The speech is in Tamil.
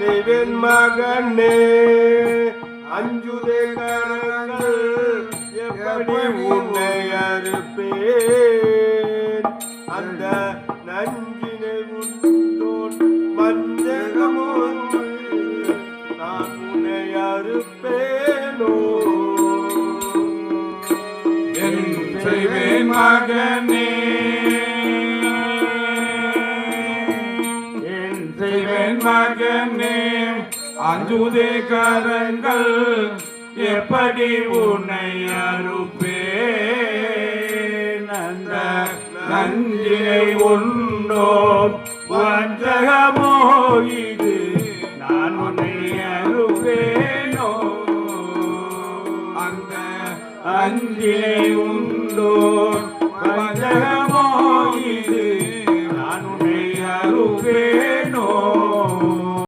செய்வேன் மகனே அஞ்சுதே கரங்கள் எப்படி உன்னை அறுப்பேன்? அந்த நஞ்சினை உண்டோன் வஞ்சகமோ? நான் உன்னை அறுப்பேனோ? என் செய்வேன் மகனே. செய்வேன் மகனே அஞ்சுதே கரங்கள் எப்படி உன்னை அறுப்பே நந்த நஞ்சினை உண்டோ? வஞ்சகமோ இது நான் உன்னை அறுப்பேனோ? அந்த அஞ்சினை உண்டோ? வஞ்சகமோ இது நான் உன்னை அறுப்பேன்?